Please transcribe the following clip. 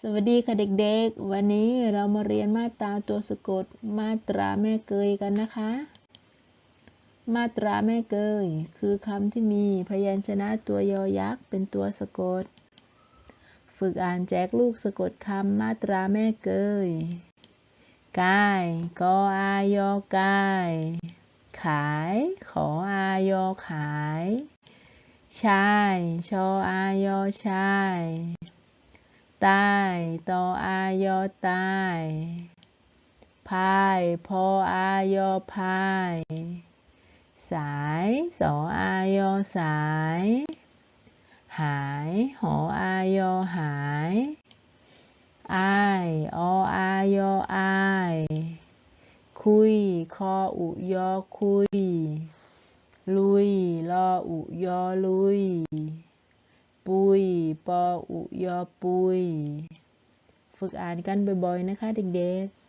สวัสดีค่ะเด็กๆ วันนี้เรามาเรียนมาตราตัวสะกด มาตราแม่เกยกันนะคะ มาตราแม่เกย คือคำที่มีพยัญชนะตัวยอยักษ์เป็นตัวสะกด ฝึกอ่านแจกลูกสะกดคำมาตราแม่เกยกายกออายอกาย ขาย ขออายอขาย ชาย ชออายอชาย ใต้ตออายอใต้พายพออายอพาย สายสออายอสาย หายหออายอหายอายออายออายคุยคออุยอคุย ลุยลออุยอลุย ปุย ปออุยอปุย ฝึกอ่านกันบ่อยๆนะคะเด็กๆ